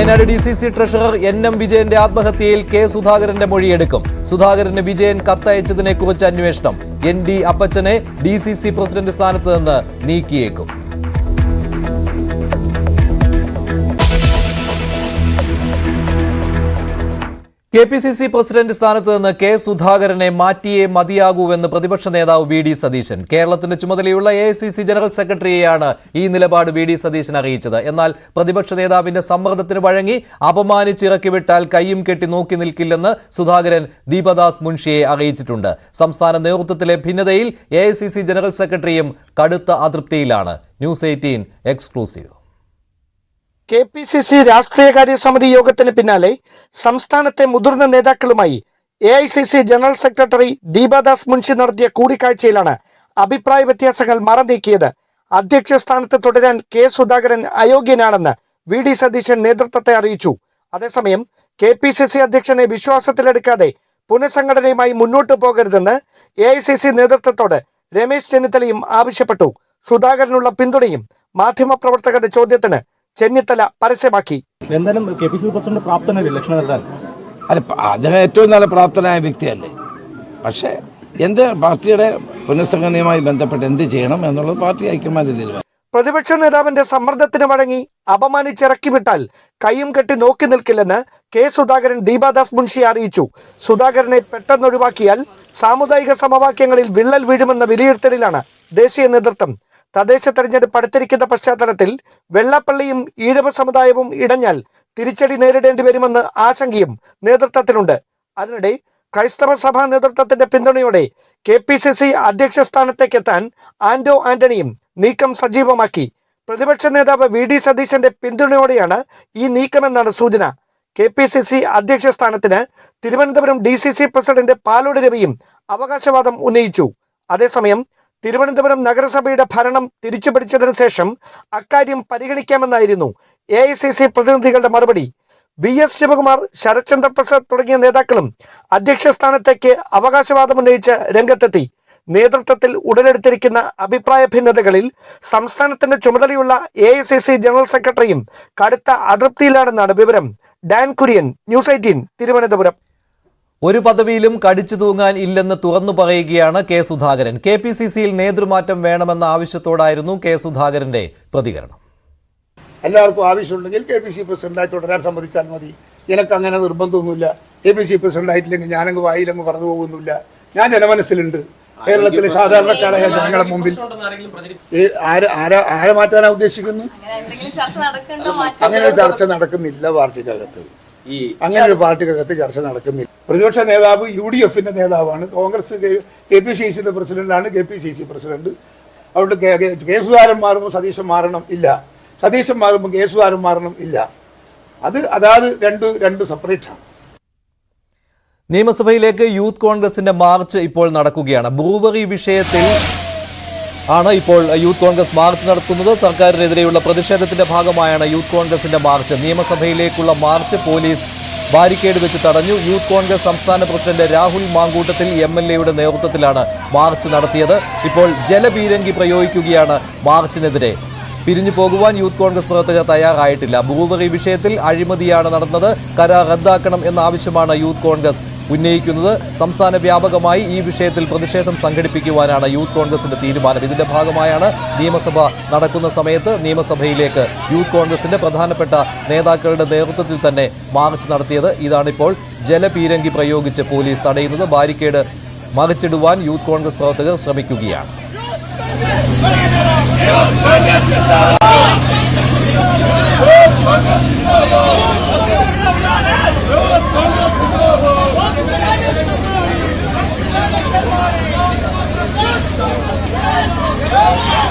Wayanad D C C treasurer N M വിജയന്റെ ആത്മഹത്യയിൽ K സുധാകരന്റെ മൊഴിയെടുക്കും. സുധാകരന് വിജയൻ കത്തയച്ചതിനെക്കുറിച്ച് അന്വേഷണം. എൻ ഡി അപ്പച്ചനെ ഡി സി സി പ്രസിഡന്റ് സ്ഥാനത്ത് നിന്ന് നീക്കിയേക്കും. K P C C president സ്ഥാനത്ത് നിന്ന് കെ സുധാകരനെ മാറ്റിയേ മതിയാകൂവെന്ന് പ്രതിപക്ഷ നേതാവ് വി ഡി സതീശൻ. കേരളത്തിന്റെ ചുമതലയുള്ള എ സി സി ജനറൽ സെക്രട്ടറിയെയാണ് ഈ നിലപാട് വി ഡി സതീശൻ അറിയിച്ചത്. എന്നാൽ പ്രതിപക്ഷ നേതാവിന്റെ സമ്മർദ്ദത്തിന് വഴങ്ങി അപമാനിച്ചിറക്കി വിട്ടാൽ കൈയും കെട്ടി നോക്കി നിൽക്കില്ലെന്ന് സുധാകരൻ ദീപദാസ് മുൻഷിയെ അറിയിച്ചിട്ടുണ്ട്. സംസ്ഥാന നേതൃത്വത്തിലെ ഭിന്നതയിൽ എ ജനറൽ സെക്രട്ടറിയും കടുത്ത അതൃപ്തിയിലാണ്. News eighteen exclusive. K P C C രാഷ്ട്രീയകാര്യ സമിതി യോഗത്തിന് പിന്നാലെ സംസ്ഥാനത്തെ മുതിർന്ന നേതാക്കളുമായി A I C C general secretary Deepa Das Munshi നടത്തിയ കൂടിക്കാഴ്ചയിലാണ് അഭിപ്രായ വ്യത്യാസങ്ങൾ മറനീക്കിയത്. അധ്യക്ഷ സ്ഥാനത്ത് തുടരാൻ കെ സുധാകരൻ അയോഗ്യനാണെന്ന് വി ഡി സതീശൻ നേതൃത്വത്തെ അറിയിച്ചു. അതേസമയം കെ പി സി സി അധ്യക്ഷനെ വിശ്വാസത്തിലെടുക്കാതെ പുനഃസംഘടനയുമായി മുന്നോട്ടു പോകരുതെന്ന് എ ഐ സി സി നേതൃത്വത്തോട് രമേശ് ചെന്നിത്തലയും ആവശ്യപ്പെട്ടു. സുധാകരനുള്ള പിന്തുണയും മാധ്യമപ്രവർത്തകരുടെ ചോദ്യത്തിന് ചെന്നിത്തല പരസ്യമാക്കി. എന്തായാലും കെ പി സി പ്രസിഡന്റ് പ്രാപ്തനല്ലേ ഇലക്ഷൻ നൽകാൻ അല്ല അദ്ദേഹം ഏറ്റവും നല്ല പ്രാപ്തനായ വ്യക്തിയല്ലേ? പക്ഷേ എന്ത് പാർട്ടിയുടെ പുനഃസംഘടനയുമായി ബന്ധപ്പെട്ട് എന്ത് ചെയ്യണം എന്നുള്ളത് പാർട്ടി ഹൈക്കമാൻഡ് തീരുമാനം. പ്രതിപക്ഷ നേതാവിന്റെ സമ്മർദ്ദത്തിന് വഴങ്ങി അപമാനിച്ചിറക്കി വിട്ടാൽ കൈയും കെട്ടി നോക്കി നിൽക്കില്ലെന്ന് കെ സുധാകരൻ ദീപാദാസ് മുൻഷി അറിയിച്ചു. സുധാകരനെ പെട്ടെന്നൊഴിവാക്കിയാൽ സാമുദായിക സമവാക്യങ്ങളിൽ വിള്ളൽ വീഴുമെന്ന വിലയിരുത്തലിലാണ് ദേശീയ നേതൃത്വം തദ്ദേശ തെരഞ്ഞെടുപ്പ് അടുത്തിരിക്കുന്ന പശ്ചാത്തലത്തിൽ വെള്ളാപ്പള്ളിയും ഈഴവ സമുദായവും ഇടഞ്ഞാൽ തിരിച്ചടി നേരിടേണ്ടി വരുമെന്ന് ആശങ്കയും നേതൃത്വത്തിനുണ്ട് അതിനിടെ ക്രൈസ്തവ സഭാ നേതൃത്വത്തിന്റെ പിന്തുണയോടെ കെ പി സി സി അധ്യക്ഷ സ്ഥാനത്തേക്ക് എത്താൻ ആന്റോ ആന്റണിയും നീക്കം സജീവമാക്കി. പ്രതിപക്ഷ നേതാവ് വി ഡി സതീശന്റെ പിന്തുണയോടെയാണ് ഈ നീക്കമെന്നാണ് സൂചന. കെ പി സി സി അധ്യക്ഷ സ്ഥാനത്തിന് Thiruvananthapuram D C C president Palode രവിയും അവകാശവാദം ഉന്നയിച്ചു. അതേസമയം തിരുവനന്തപുരം നഗരസഭയുടെ ഭരണം തിരിച്ചുപിടിച്ചതിനു ശേഷം അക്കാര്യം പരിഗണിക്കാമെന്നായിരുന്നു എ ഐ സി സി പ്രതിനിധികളുടെ മറുപടി. വി എസ് ശിവകുമാർ ശരത്ചന്ദ്ര പ്രസാദ് തുടങ്ങിയ നേതാക്കളും അധ്യക്ഷ സ്ഥാനത്തേക്ക് അവകാശവാദമുന്നയിച്ച് രംഗത്തെത്തി. നേതൃത്വത്തിൽ ഉടലെടുത്തിരിക്കുന്ന അഭിപ്രായ ഭിന്നതകളിൽ സംസ്ഥാനത്തിന്റെ ചുമതലയുള്ള A I C C general സെക്രട്ടറിയും കടുത്ത അതൃപ്തിയിലാണെന്നാണ് വിവരം. Dan Kurian news eighteen Thiruvananthapuram. ഒരു പദവിയിലും കടിച്ചു തൂങ്ങാൻ ഇല്ലെന്ന് തുറന്നു പറയുകയാണ് K Sudhakaran. K P C സിയിൽ നേതൃമാറ്റം വേണമെന്ന ആവശ്യത്തോടായിരുന്നു കെ സുധാകരന്റെ പ്രതികരണം. എല്ലാവർക്കും ആവശ്യമുണ്ടെങ്കിൽ കെ പി സി പ്രസിഡന്റായി തുടരാൻ സമ്മതിച്ചാൽ മതി. എനിക്ക് അങ്ങനെ നിർബന്ധമൊന്നുമില്ല. കെ പി സി പ്രസിഡന്റ് ആയിട്ടില്ലെങ്കിൽ ഞാനങ്ങ് വായിലങ്ങ് പറഞ്ഞു പോകുന്നില്ല. ഞാൻ ജനമനസ്സിലുണ്ട്. കേരളത്തിലെ സാധാരണക്കാരായ ജനങ്ങളുടെ മുമ്പിൽ ആരെ ആരെ മാറ്റാനാ ഉദ്ദേശിക്കുന്നു അങ്ങനെ എന്തെങ്കിലും ചർച്ച നടക്കണ്ടോ മാറ്റം അങ്ങനെ ഒരു ചർച്ച നടക്കുന്നില്ല പാർട്ടിക്കകത്ത്. അങ്ങനെ ഒരു പാർട്ടിക്കകത്ത് ചർച്ച നടക്കുന്നില്ല. പ്രതിപക്ഷ നേതാവ് യു ഡി എഫിന്റെ നേതാവാണ്. കോൺഗ്രസ് കെ പി സി സിന്റെ പ്രസിഡന്റാണ് K P C C president. അതുകൊണ്ട് കെ- സുധാരൻ മാറുമ്പോൾ സതീശൻ മാറണം ഇല്ല. സതീശൻ മാറുമ്പോൾ കെ സുധാരൻ മാറണം ഇല്ല. അത് അതാത് രണ്ട് രണ്ട് സെപ്പറേറ്റാണ് നിയമസഭയിലേക്ക് യൂത്ത് കോൺഗ്രസിന്റെ മാർച്ച് ഇപ്പോൾ നടക്കുകയാണ്. ബ്രൂവറി വിഷയത്തിൽ ആണ് ഇപ്പോൾ യൂത്ത് കോൺഗ്രസ് മാർച്ച് നടത്തുന്നത് സർക്കാരിനെതിരെയുള്ള പ്രതിഷേധത്തിന്റെ ഭാഗമായാണ് യൂത്ത് കോൺഗ്രസിന്റെ മാർച്ച്. നിയമസഭയിലേക്കുള്ള മാർച്ച് പോലീസ് ബാരിക്കേഡ് വെച്ച് തടഞ്ഞു യൂത്ത് കോൺഗ്രസ് സംസ്ഥാന president Rahul Mankoottathil M L എയുടെ നേതൃത്വത്തിലാണ് മാർച്ച് നടത്തിയത്. ഇപ്പോൾ ജലപീരങ്കി പ്രയോഗിക്കുകയാണ് മാർച്ചിനെതിരെ. പിരിഞ്ഞു പോകുവാൻ യൂത്ത് കോൺഗ്രസ് പ്രവർത്തകർ തയ്യാറായിട്ടില്ല. ഭൂവറി വിഷയത്തിൽ അഴിമതിയാണ് നടന്നത്. കരാർ റദ്ദാക്കണം എന്ന ആവശ്യമാണ് യൂത്ത് കോൺഗ്രസ് ഉന്നയിക്കുന്നത് സംസ്ഥാന വ്യാപകമായി ഈ വിഷയത്തിൽ പ്രതിഷേധം സംഘടിപ്പിക്കുവാനാണ് യൂത്ത് കോൺഗ്രസിന്റെ തീരുമാനം. ഇതിന്റെ ഭാഗമായാണ് നിയമസഭ നടക്കുന്ന സമയത്ത് നിയമസഭയിലേക്ക് യൂത്ത് കോൺഗ്രസിന്റെ പ്രധാനപ്പെട്ട നേതാക്കളുടെ നേതൃത്വത്തിൽ തന്നെ മാർച്ച് നടത്തിയത്. ഇതാണിപ്പോൾ ജലപീരങ്കി പ്രയോഗിച്ച് പോലീസ് തടയുന്നത്. ബാരിക്കേഡ് മറിച്ചിടുവാൻ യൂത്ത് കോൺഗ്രസ് പ്രവർത്തകർ ശ്രമിക്കുകയാണ്. Hayır!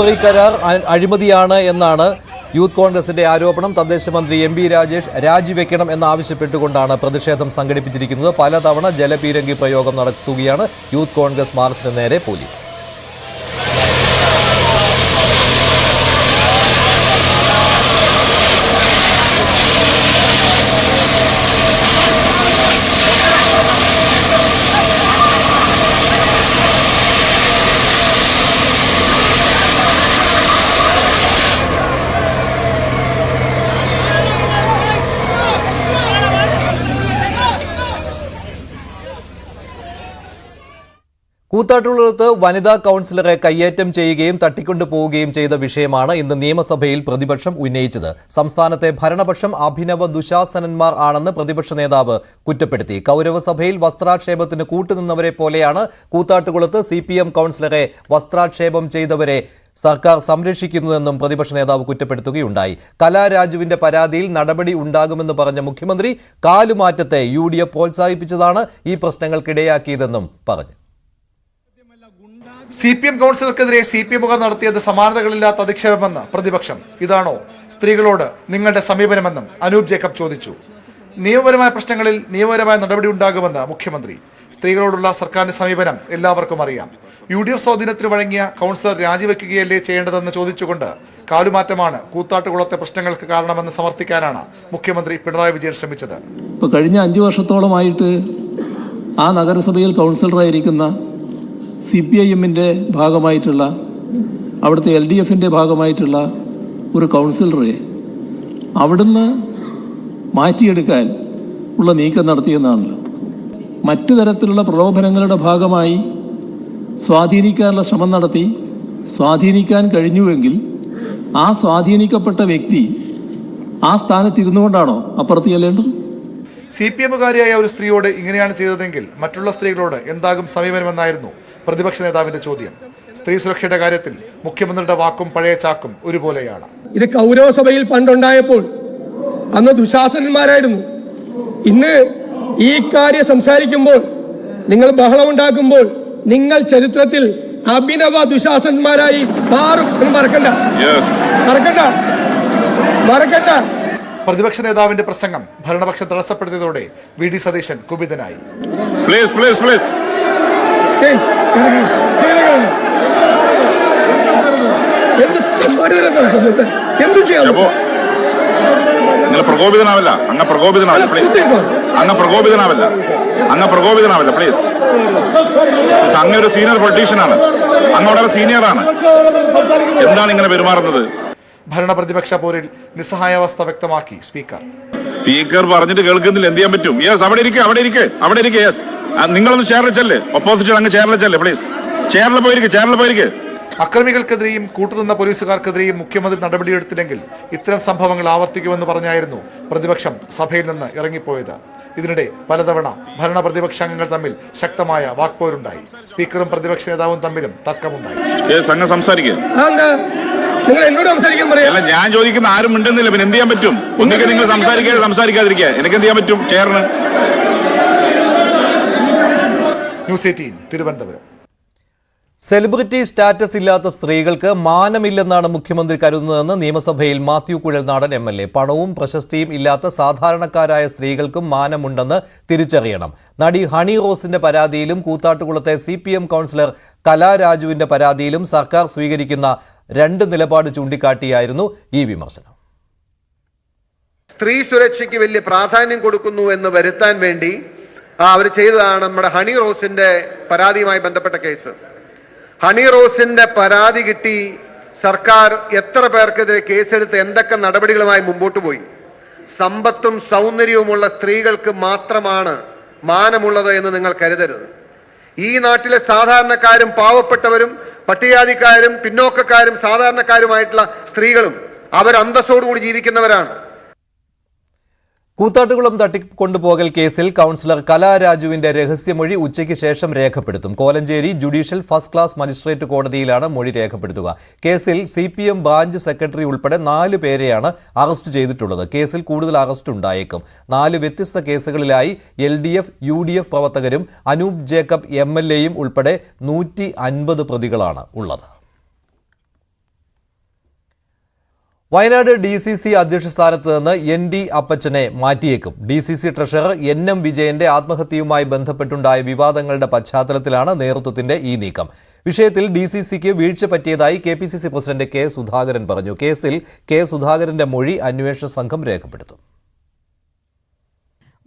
ബ്രൂവറി കരാർ അഴിമതിയാണ് എന്നാണ് യൂത്ത് കോൺഗ്രസിന്റെ ആരോപണം. തദ്ദേശ മന്ത്രി എം ബി രാജേഷ് രാജിവെക്കണം എന്നാവശ്യപ്പെട്ടുകൊണ്ടാണ് പ്രതിഷേധം സംഘടിപ്പിച്ചിരിക്കുന്നത്. പലതവണ ജലപീരങ്കി പ്രയോഗം നടത്തുകയാണ് യൂത്ത് കോൺഗ്രസ് മാർച്ചിന് നേരെ പോലീസ്. കൂത്താട്ടുകുളത്ത് വനിതാ കൗൺസിലറെ കയ്യേറ്റം ചെയ്യുകയും തട്ടിക്കൊണ്ടുപോവുകയും ചെയ്ത വിഷയമാണ് ഇന്ന് നിയമസഭയിൽ പ്രതിപക്ഷം ഉന്നയിച്ചത്. സംസ്ഥാനത്തെ ഭരണപക്ഷം അഭിനവ ദുശാസനന്മാർ ആണെന്ന് പ്രതിപക്ഷ നേതാവ് കുറ്റപ്പെടുത്തി. കൗരവസഭയിൽ വസ്ത്രാക്ഷേപത്തിന് കൂട്ടുനിന്നവരെ പോലെയാണ് കൂത്താട്ടുകുളത്ത് സി പി എം കൗൺസിലറെ വസ്ത്രാക്ഷേപം ചെയ്തവരെ സർക്കാർ സംരക്ഷിക്കുന്നതെന്നും പ്രതിപക്ഷ നേതാവ് കുറ്റപ്പെടുത്തുകയുണ്ടായി. കലാരാജുവിന്റെ പരാതിയിൽ നടപടി ഉണ്ടാകുമെന്ന് പറഞ്ഞ മുഖ്യമന്ത്രി കാലുമാറ്റത്തെ യു ഡി എഫ് പ്രോത്സാഹിപ്പിച്ചതാണ് ഈ പ്രശ്നങ്ങൾക്കിടയാക്കിയതെന്നും പറഞ്ഞു. സി പി എം കൗൺസിലർക്കെതിരെ സി പി എമ്മുകാർ നടത്തിയത് സമാനതകളില്ലാത്ത അധിക്ഷേപമെന്ന് പ്രതിപക്ഷം. ഇതാണോ സ്ത്രീകളോട് നിങ്ങളുടെ സമീപനമെന്നും അനൂപ് ജേക്കബ് ചോദിച്ചു. നിയമപരമായ പ്രശ്നങ്ങളിൽ നിയമപരമായ നടപടി ഉണ്ടാകുമെന്ന് മുഖ്യമന്ത്രി. സ്ത്രീകളോടുള്ള സർക്കാരിന്റെ സമീപനം എല്ലാവർക്കും അറിയാം. യു ഡി എഫ് സ്വാധീനത്തിന് വഴങ്ങിയ കൗൺസിലർ രാജിവെക്കുകയല്ലേ ചെയ്യേണ്ടതെന്ന് ചോദിച്ചുകൊണ്ട് കാലുമാറ്റമാണ് കൂത്താട്ടുകുളത്തെ പ്രശ്നങ്ങൾക്ക് കാരണമെന്ന് സമർത്ഥിക്കാനാണ് മുഖ്യമന്ത്രി പിണറായി വിജയൻ ശ്രമിച്ചത്. കഴിഞ്ഞ അഞ്ചു വർഷത്തോളമായിട്ട് ആ നഗരസഭയിൽ കൗൺസിലറായിരിക്കുന്ന സി പി ഐ എമ്മിന്റെ ഭാഗമായിട്ടുള്ള അവിടുത്തെ എൽ ഡി എഫിന്റെ ഭാഗമായിട്ടുള്ള ഒരു കൗൺസിലറെ അവിടുന്ന് മാറ്റിയെടുക്കാൻ ഉള്ള നീക്കം നടത്തിയെന്നാണല്ലോ. മറ്റു തരത്തിലുള്ള പ്രലോഭനങ്ങളുടെ ഭാഗമായി സ്വാധീനിക്കാനുള്ള ശ്രമം നടത്തി സ്വാധീനിക്കാൻ കഴിഞ്ഞുവെങ്കിൽ ആ സ്വാധീനിക്കപ്പെട്ട വ്യക്തി ആ സ്ഥാനത്ത് ഇരുന്നുകൊണ്ടാണോ അപ്പുറത്ത് ചെല്ലേണ്ടത്? സി പി എമ്മുകാരിയായ ഒരു സ്ത്രീയോട് ഇങ്ങനെയാണ് ചെയ്തതെങ്കിൽ മറ്റുള്ള സ്ത്രീകളോട് എന്താകും സമീപനമെന്നായിരുന്നു പ്രതിപക്ഷ നേതാവിന്റെ ചോദ്യം. സ്ത്രീ സുരക്ഷയുടെ കാര്യത്തിൽ മുഖ്യമന്ത്രിയുടെ വാക്കും പഴയ ചാക്കും ഒരുപോലെയാണ്. ഇത് കൗരവസഭയിൽ പണ്ടുണ്ടായപ്പോൾ അന്ന് ദുശാസനന്മാരായിരുന്നു. ഇന്ന് ഈ കാര്യം സംസാരിക്കുമ്പോൾ നിങ്ങൾ ബഹളമുണ്ടാക്കുമ്പോൾ നിങ്ങൾ ചരിത്രത്തിൽ അഭിനവ ദുശാസന്മാരായി മാറും എന്ന് മറക്കണ്ട. മറക്കണ്ട. മറക്കണ്ട. പ്രതിപക്ഷ നേതാവിന്റെ പ്രസംഗം ഭരണപക്ഷം തടസ്സപ്പെടുത്തിയതോടെ V D Satheesan കുപിതനായി. Please please please. എന്ത് നിങ്ങൾ പ്രകോപിതനാവല്ല. അങ്ങ് പ്രകോപിതനാവല്ല പ്ലീസ് അങ്ങ് പ്രകോപിതനാവില്ല. അങ്ങ് പ്രകോപിതനാവില്ല പ്ലീസ് അങ്ങ് ഒരു സീനിയർ പൊളിറ്റീഷ്യനാണ് അങ്ങ് വളരെ സീനിയറാണ് എന്താണ് ഇങ്ങനെ പെരുമാറുന്നത്? ഭരണ പ്രതിപക്ഷ പോരിൽ നിസ്സഹായാവസ്ഥ വ്യക്തമാക്കി സ്പീക്കർ. സ്പീക്കർ പറഞ്ഞിട്ട് കേൾക്കുന്നില്ല. എന്ത് ചെയ്യാൻ പറ്റും? യെസ് അവിടെ ഇരിക്കെ അവിടെ ഇരിക്കെ അവിടെ ഇരിക്കെ. യെസ് നിങ്ങളൊന്ന് ചേർന്ന് ചെല്ലേ. ഒപ്പോസിഷൻ അങ്ങ് ചേർന്ന് ചെല്ലേ പ്ലീസ് ചേർന്ന് പോയിരിക്കും ചേർന്ന് പോയിരിക്കും. അക്രമികൾക്കെതിരെയും കൂട്ടുനിന്ന പോലീസുകാർക്കെതിരെയും മുഖ്യമന്ത്രി നടപടിയെടുത്തില്ലെങ്കിൽ ഇത്തരം സംഭവങ്ങൾ ആവർത്തിക്കുമെന്ന് പറഞ്ഞായിരുന്നു പ്രതിപക്ഷം സഭയിൽ നിന്ന് ഇറങ്ങിപ്പോയത്. ഇതിനിടെ പലതവണ ഭരണ പ്രതിപക്ഷ അംഗങ്ങൾ തമ്മിൽ ശക്തമായ വാക്പോരുണ്ടായി. സ്പീക്കറും പ്രതിപക്ഷ നേതാവും തമ്മിലും തർക്കമുണ്ടായി. അല്ല ഞാൻ ചോദിക്കുന്ന ആരും ഉണ്ടെന്നില്ല പിന്നെ എന്ത് ചെയ്യാൻ പറ്റും? ഒന്നിക്കെ നിങ്ങൾ സംസാരിക്കാതെ സംസാരിക്കാതിരിക്കുക. എനിക്ക് എന്ത് ചെയ്യാൻ പറ്റും? ചേർന്ന് news eighteen Thiruvananthapuram. Celebrity status ഇല്ലാത്ത സ്ത്രീകൾക്ക് മാനമില്ലെന്നാണ് മുഖ്യമന്ത്രി കരുതുന്നതെന്ന് നിയമസഭയിൽ Mathew Kuzhalnadan M L A. പണവും പ്രശസ്തിയും ഇല്ലാത്ത സാധാരണക്കാരായ സ്ത്രീകൾക്കും മാനമുണ്ടെന്ന് തിരിച്ചറിയണം. നടി ഹണി റോസിന്റെ പരാതിയിലും കൂത്താട്ടുകുളത്തെ സി പി എം കൗൺസിലർ കലാരാജുവിന്റെ പരാതിയിലും സർക്കാർ സ്വീകരിക്കുന്ന രണ്ട് നിലപാട് ചൂണ്ടിക്കാട്ടിയായിരുന്നു ഈ വിമർശനം. സ്ത്രീ സുരക്ഷയ്ക്ക് വലിയ പ്രാധാന്യം കൊടുക്കുന്നു എന്ന് വരുത്താൻ വേണ്ടി അവർ ചെയ്തതാണ് നമ്മുടെ ഹണി റോസിന്റെ പരാതിയുമായി ബന്ധപ്പെട്ട കേസ്. ഹണി റോസിന്റെ പരാതി കിട്ടി സർക്കാർ എത്ര പേർക്കെതിരെ കേസെടുത്ത് എന്തൊക്കെ നടപടികളുമായി മുമ്പോട്ട് പോയി. സമ്പത്തും സൗന്ദര്യവുമുള്ള സ്ത്രീകൾക്ക് മാത്രമാണ് മാനമുള്ളത് എന്ന് നിങ്ങൾ കരുതരുത്. ഈ നാട്ടിലെ സാധാരണക്കാരും പാവപ്പെട്ടവരും പട്ടികജാതിക്കാരും പിന്നോക്കക്കാരും സാധാരണക്കാരുമായിട്ടുള്ള സ്ത്രീകളും അവർ അന്തസ്സോടുകൂടി ജീവിക്കുന്നവരാണ്. കൂത്താട്ടുകുളം തട്ടിക്കൊണ്ടുപോകൽ കേസിൽ കൗൺസിലർ കലാരാജുവിന്റെ രഹസ്യമൊഴി ഉച്ചയ്ക്ക് ശേഷം രേഖപ്പെടുത്തും. Kolenchery judicial first class magistrate കോടതിയിലാണ് മൊഴി രേഖപ്പെടുത്തുക. കേസിൽ C P M branch secretary ഉൾപ്പെടെ നാല് പേരെയാണ് അറസ്റ്റ് ചെയ്തിട്ടുള്ളത്. കേസിൽ കൂടുതൽ അറസ്റ്റ് ഉണ്ടായേക്കും. നാല് വ്യത്യസ്ത കേസുകളിലായി L D F U D F പ്രവർത്തകരും അനൂപ് ജേക്കബ് എം എൽ എയും ഉൾപ്പെടെ നൂറ്റി അൻപത് പ്രതികളാണ് ഉള്ളത്. വയനാട് ഡി സി സി അധ്യക്ഷ സ്ഥാനത്ത് നിന്ന് എൻ ഡി അപ്പച്ചനെ മാറ്റിയേക്കും. D C C treasurer N M വിജയന്റെ ആത്മഹത്യയുമായി ബന്ധപ്പെട്ടുണ്ടായ വിവാദങ്ങളുടെ പശ്ചാത്തലത്തിലാണ് നേതൃത്വത്തിന്റെ ഈ നീക്കം. വിഷയത്തിൽ ഡി സി സിക്ക് വീഴ്ച പറ്റിയതായി K P C C president K Sudhakaran പറഞ്ഞു. കേസിൽ കെ സുധാകരന്റെ മൊഴി അന്വേഷണ സംഘം രേഖപ്പെടുത്തും.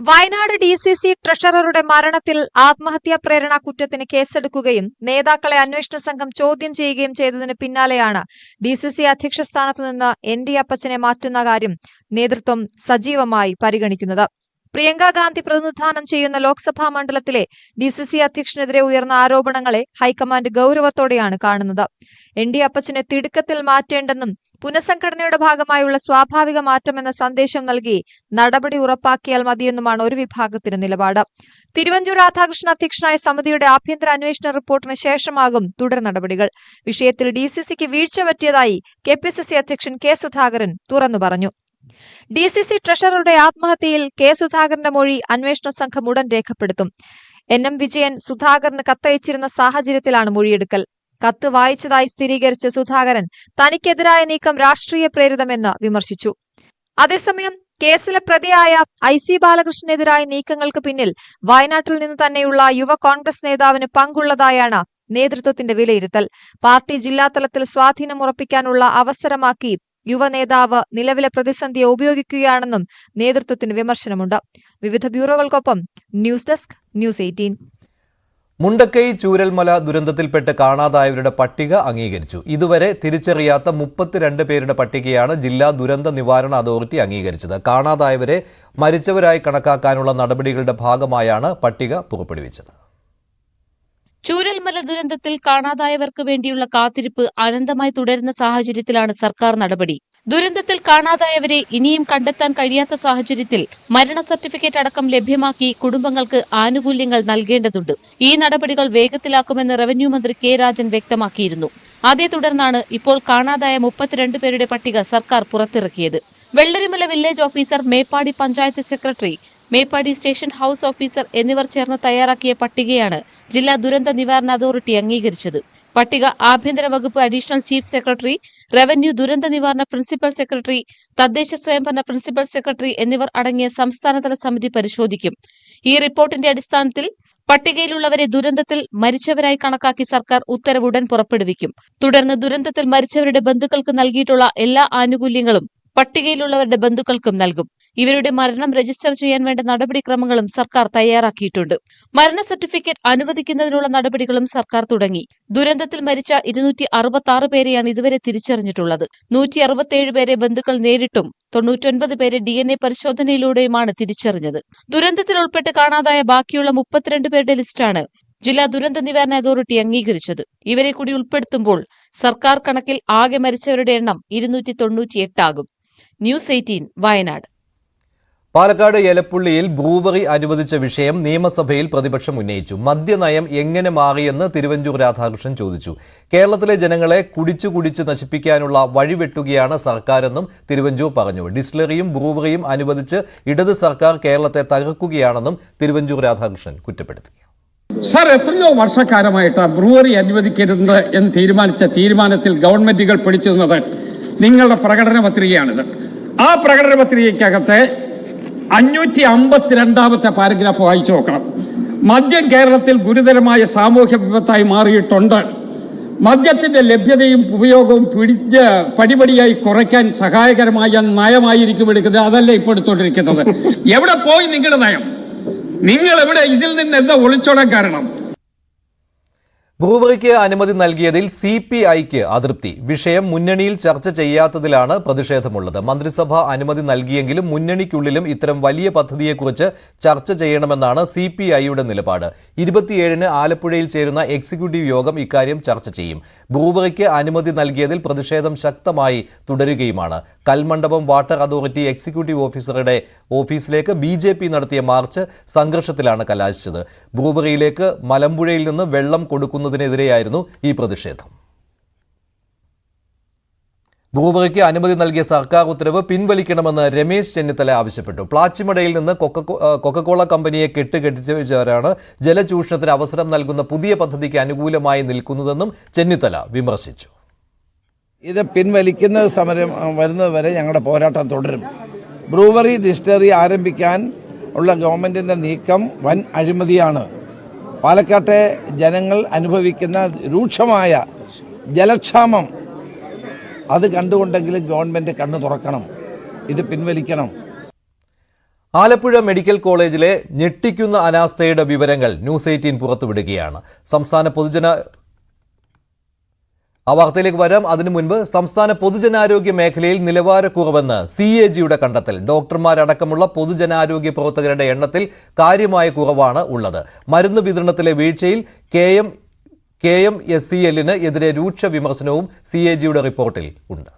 വയനാട് ഡി സി സി ട്രഷററുടെ മരണത്തിൽ ആത്മഹത്യാ പ്രേരണ കുറ്റത്തിന് കേസെടുക്കുകയും നേതാക്കളെ അന്വേഷണ സംഘം ചോദ്യം ചെയ്യുകയും ചെയ്തതിന് പിന്നാലെയാണ് ഡി സി സി അധ്യക്ഷ സ്ഥാനത്ത് നിന്ന് എൻ ഡി അപ്പച്ചനെ മാറ്റുന്ന കാര്യം നേതൃത്വം സജീവമായി പരിഗണിക്കുന്നത്. പ്രിയങ്ക ഗാന്ധി പ്രതിനിധാനം ചെയ്യുന്ന ലോക്സഭാ മണ്ഡലത്തിലെ ഡി സി സി അധ്യക്ഷനെതിരെ ഉയർന്ന ആരോപണങ്ങളെ ഹൈക്കമാൻഡ് ഗൌരവത്തോടെയാണ് കാണുന്നത്. എൻ ഡി അപ്പച്ചനെ തിടുക്കത്തിൽ മാറ്റേണ്ടെന്നും പുനഃസംഘടനയുടെ ഭാഗമായുള്ള സ്വാഭാവിക മാറ്റമെന്ന സന്ദേശം നൽകി നടപടി ഉറപ്പാക്കിയാൽ മതിയെന്നുമാണ് ഒരു വിഭാഗത്തിന്റെ നിലപാട്. തിരുവഞ്ചൂർ രാധാകൃഷ്ണൻ അധ്യക്ഷനായ സമിതിയുടെ ആഭ്യന്തര അന്വേഷണ റിപ്പോർട്ടിന് ശേഷമാകും തുടർ നടപടികൾ. വിഷയത്തിൽ ഡി സി സിക്ക് വീഴ്ച പറ്റിയതായി കെ പി സി സി അധ്യക്ഷൻ കെ സുധാകരൻ തുറന്നു പറഞ്ഞു. ഡി സി സി ട്രഷററുടെ ആത്മഹത്യയിൽ കെ സുധാകരന്റെ മൊഴി അന്വേഷണ സംഘം ഉടൻ രേഖപ്പെടുത്തും. എൻ എം വിജയൻ സുധാകരന് കത്തയച്ചിരുന്ന സാഹചര്യത്തിലാണ് മൊഴിയെടുക്കൽ. കത്ത് വായിച്ചതായി സ്ഥിരീകരിച്ച സുധാകരൻ തനിക്കെതിരായ നീക്കം രാഷ്ട്രീയ പ്രേരിതമെന്ന് വിമർശിച്ചു. അതേസമയം കേസിലെ പ്രതിയായ ഐ സി ബാലകൃഷ്ണനെതിരായ നീക്കങ്ങൾക്ക് പിന്നിൽ വയനാട്ടിൽ നിന്ന് തന്നെയുള്ള യുവ കോൺഗ്രസ് നേതാവിന് പങ്കുള്ളതായാണ് നേതൃത്വത്തിന്റെ വിലയിരുത്തൽ. പാർട്ടി ജില്ലാതലത്തിൽ സ്വാധീനം ഉറപ്പിക്കാനുള്ള അവസരമാക്കി യുവ നേതാവ് നിലവിലെ പ്രതിസന്ധിയെ ഉപയോഗിക്കുകയാണെന്നും നേതൃത്വത്തിന് വിമർശനമുണ്ട്. വിവിധ ബ്യൂറോകൾക്കൊപ്പം news desk news eighteen. Mundakkai Chooralmala ദുരന്തത്തിൽപ്പെട്ട് കാണാതായവരുടെ പട്ടിക അംഗീകരിച്ചു. ഇതുവരെ തിരിച്ചറിയാത്ത മുപ്പത്തിരണ്ട് പേരുടെ പട്ടികയാണ് ജില്ലാ ദുരന്ത നിവാരണ അതോറിറ്റി അംഗീകരിച്ചത്. കാണാതായവരെ മരിച്ചവരായി കണക്കാക്കാനുള്ള നടപടികളുടെ ഭാഗമായാണ് പട്ടിക പുറപ്പെടുവിച്ചത്. ചൂരൽമല ദുരന്തത്തിൽ കാണാതായവർക്ക് വേണ്ടിയുള്ള കാത്തിരിപ്പ് അനന്തമായി തുടരുന്ന സാഹചര്യത്തിലാണ് സർക്കാർ നടപടി. ദുരന്തത്തിൽ കാണാതായവരെ ഇനിയും കണ്ടെത്താൻ കഴിയാത്ത സാഹചര്യത്തിൽ മരണ സർട്ടിഫിക്കറ്റ് അടക്കം ലഭ്യമാക്കി കുടുംബങ്ങൾക്ക് ആനുകൂല്യങ്ങൾ നൽകേണ്ടതുണ്ട്. ഈ നടപടികൾ വേഗത്തിലാക്കുമെന്ന് റവന്യൂ മന്ത്രി കെ രാജൻ വ്യക്തമാക്കിയിരുന്നു. അതേ തുടർന്നാണ് ഇപ്പോൾ കാണാതായ മുപ്പത്തിരണ്ട് പേരുടെ പട്ടിക സർക്കാർ പുറത്തിറക്കിയത്. Vellarimala village officer Meppadi panchayat secretary Meppadi station house officer എന്നിവർ ചേർന്ന് തയ്യാറാക്കിയ പട്ടികയാണ് ജില്ലാ ദുരന്ത നിവാരണ അതോറിറ്റി അംഗീകരിച്ചത്. പട്ടിക ആഭ്യന്തര വകുപ്പ് അഡീഷണൽ ചീഫ് സെക്രട്ടറി റവന്യൂ ദുരന്ത നിവാരണ പ്രിൻസിപ്പൽ സെക്രട്ടറി തദ്ദേശ സ്വയംഭരണ പ്രിൻസിപ്പൽ സെക്രട്ടറി എന്നിവർ അടങ്ങിയ സംസ്ഥാനതല സമിതി പരിശോധിക്കും. ഈ റിപ്പോർട്ടിന്റെ അടിസ്ഥാനത്തിൽ പട്ടികയിലുള്ളവരെ ദുരന്തത്തിൽ മരിച്ചവരായി കണക്കാക്കി സർക്കാർ ഉത്തരവുടൻ പുറപ്പെടുവിക്കും. തുടർന്ന് ദുരന്തത്തിൽ മരിച്ചവരുടെ ബന്ധുക്കൾക്ക് നൽകിയിട്ടുള്ള എല്ലാ ആനുകൂല്യങ്ങളും പട്ടികയിലുള്ളവരുടെ ബന്ധുക്കൾക്കും നൽകും. ഇവരുടെ മരണം രജിസ്റ്റർ ചെയ്യാൻ വേണ്ട നടപടിക്രമങ്ങളും സർക്കാർ തയ്യാറാക്കിയിട്ടുണ്ട്. മരണ സർട്ടിഫിക്കറ്റ് അനുവദിക്കുന്നതിനുള്ള നടപടികളും സർക്കാർ തുടങ്ങി. ദുരന്തത്തിൽ മരിച്ച ഇരുന്നൂറ്റി അറുപത്തി പേരെയാണ് ഇതുവരെ തിരിച്ചറിഞ്ഞിട്ടുള്ളത്. നൂറ്റി അറുപത്തിയേഴ് പേരെ ബന്ധുക്കൾ നേരിട്ടും തൊണ്ണൂറ്റൊൻപത് പേരെ ഡി എൻ എ പരിശോധനയിലൂടെയുമാണ് തിരിച്ചറിഞ്ഞത്. ദുരന്തത്തിൽ ഉൾപ്പെട്ട് കാണാതായ ബാക്കിയുള്ള മുപ്പത്തിരണ്ട് പേരുടെ ലിസ്റ്റാണ് ജില്ലാ ദുരന്ത നിവാരണ അതോറിറ്റി അംഗീകരിച്ചത്. ഇവരെ കൂടി ഉൾപ്പെടുത്തുമ്പോൾ സർക്കാർ കണക്കിൽ ആകെ മരിച്ചവരുടെ എണ്ണം ഇരുന്നൂറ്റി തൊണ്ണൂറ്റിയെട്ടാകും ന്യൂസ് എയ്റ്റീൻ വയനാട്. പാലക്കാട് എലപ്പുള്ളിയിൽ ബ്രൂവറി അനുവദിച്ച വിഷയം നിയമസഭയിൽ പ്രതിപക്ഷം ഉന്നയിച്ചു. മദ്യനയം എങ്ങനെ മാറിയെന്ന് തിരുവഞ്ചൂർ രാധാകൃഷ്ണൻ ചോദിച്ചു. കേരളത്തിലെ ജനങ്ങളെ കുടിച്ചു കുടിച്ച് നശിപ്പിക്കാനുള്ള വഴിവെട്ടുകയാണ് സർക്കാരെന്നും തിരുവഞ്ചൂർ പറഞ്ഞു. ഡിസ്ലറിയും ബ്രൂവറിയും അനുവദിച്ച് ഇടത് സർക്കാർ കേരളത്തെ തകർക്കുകയാണെന്നും തിരുവഞ്ചൂർ രാധാകൃഷ്ണൻ കുറ്റപ്പെടുത്തി. സർ എത്രയോ വർഷക്കാലമായിട്ട് ബ്രൂവറി അനുവദിക്കരുത് എന്ന് തീരുമാനിച്ച തീരുമാനത്തിൽ ഗവൺമെന്റുകൾ പിടിച്ചിരുന്നത് നിങ്ങളുടെ പ്രകടന പത്രികയാണിത്. ആ പ്രകടന പത്രികയ്ക്കകത്ത് അഞ്ഞൂറ്റി അമ്പത്തിരണ്ടാമത്തെ പാരഗ്രാഫ് വായിച്ചു നോക്കണം. മദ്യം കേരളത്തിൽ ഗുരുതരമായ സാമൂഹ്യ വിപത്തായി മാറിയിട്ടുണ്ട്. മദ്യത്തിന്റെ ലഭ്യതയും ഉപയോഗവും പിടിച്ച് പടിപടിയായി കുറയ്ക്കാൻ സഹായകരമായ നയമായിരിക്കും എടുക്കുന്നത്. അതല്ല ഇപ്പോൾ എടുത്തോണ്ടിരിക്കുന്നത്. എവിടെ പോയി നിങ്ങളുടെ നയം? നിങ്ങൾ എവിടെ ഇതിൽ നിന്ന് എന്താ ഒളിച്ചോടാൻ കാരണം? ബ്രൂവറിക്ക് അനുമതി നൽകിയതിൽ സി പി ഐക്ക് അതൃപ്തി. വിഷയം മുന്നണിയിൽ ചർച്ച ചെയ്യാത്തതിലാണ് പ്രതിഷേധമുള്ളത്. മന്ത്രിസഭ അനുമതി നൽകിയെങ്കിലും മുന്നണിക്കുള്ളിലും ഇത്തരം വലിയ പദ്ധതിയെക്കുറിച്ച് ചർച്ച ചെയ്യണമെന്നാണ് സി പി ഐയുടെ നിലപാട്. ഇരുപത്തിയേഴിന് ആലപ്പുഴയിൽ ചേരുന്ന എക്സിക്യൂട്ടീവ് യോഗം ഇക്കാര്യം ചർച്ച ചെയ്യും. ബ്രൂവറിക്ക് അനുമതി നൽകിയതിൽ പ്രതിഷേധം ശക്തമായി തുടരുകയുമാണ്. കൽമണ്ഡപം വാട്ടർ അതോറിറ്റി എക്സിക്യൂട്ടീവ് ഓഫീസറുടെ ഓഫീസിലേക്ക് ബി നടത്തിയ മാർച്ച് സംഘർഷത്തിലാണ് കലാശിച്ചത്. ബ്രൂവറിയിലേക്ക് മലമ്പുഴയിൽ നിന്ന് വെള്ളം കൊടുക്കുന്നതിനെതിരെയായിരുന്നു ഈ പ്രതിഷേധം. ബ്രൂവറിക്ക് അനുമതി നൽകിയ സർക്കാർ ഉത്തരവ് പിൻവലിക്കണമെന്ന് രമേശ് ചെന്നിത്തല ആവശ്യപ്പെട്ടു. പ്ലാച്ചിമടയിൽ നിന്ന് കൊക്കക്കോള കമ്പനിയെ കെട്ടുകെട്ടിച്ചവരാണ് ജലചൂഷണത്തിന് അവസരം നൽകുന്ന പുതിയ പദ്ധതിക്ക് അനുകൂലമായി നിൽക്കുന്നതെന്നും ചെന്നിത്തല വിമർശിച്ചു. ഇത് പിൻവലിക്കുന്ന സമരം വരുന്നതുവരെ വരുന്നത് വരെ ഞങ്ങളുടെ പോരാട്ടം തുടരും. ബ്രൂവറി ഡിസ്റ്ററി ആരംഭിക്കാൻ ഉള്ള ഗവൺമെന്റിന്റെ നീക്കം വൻ അഴിമതിയാണ്. പാലക്കാട്ടെ ജനങ്ങൾ അനുഭവിക്കുന്ന രൂക്ഷമായ ജലക്ഷാമം. അത് കണ്ടുകൊണ്ടെങ്കിലും ഗവൺമെന്റ് കണ്ണു തുറക്കണം. ഇത് പിൻവലിക്കണം. ആലപ്പുഴ മെഡിക്കൽ കോളേജിലെ ഞെട്ടിക്കുന്ന അനാസ്ഥയുടെ വിവരങ്ങൾ ന്യൂസ് എയ്റ്റീൻ പുറത്തുവിടുകയാണ്. സംസ്ഥാന പൊതുജന ആ വാർത്തയിലേക്ക് വരാം. അതിനു മുൻപ് സംസ്ഥാന പൊതുജനാരോഗ്യ മേഖലയിൽ നിലവാരക്കുറവെന്ന് സി എ ജിയുടെ കണ്ടെത്തൽ. ഡോക്ടർമാരടക്കമുള്ള പൊതുജനാരോഗ്യ പ്രവർത്തകരുടെ എണ്ണത്തിൽ കാര്യമായ കുറവാണ് ഉള്ളത്. മരുന്ന് വിതരണത്തിലെ വീഴ്ചയിൽ K M K M S C എല്ലിന് എതിരെ രൂക്ഷ വിമർശനവും സി എ ജിയുടെ റിപ്പോർട്ടിൽ ഉണ്ട്.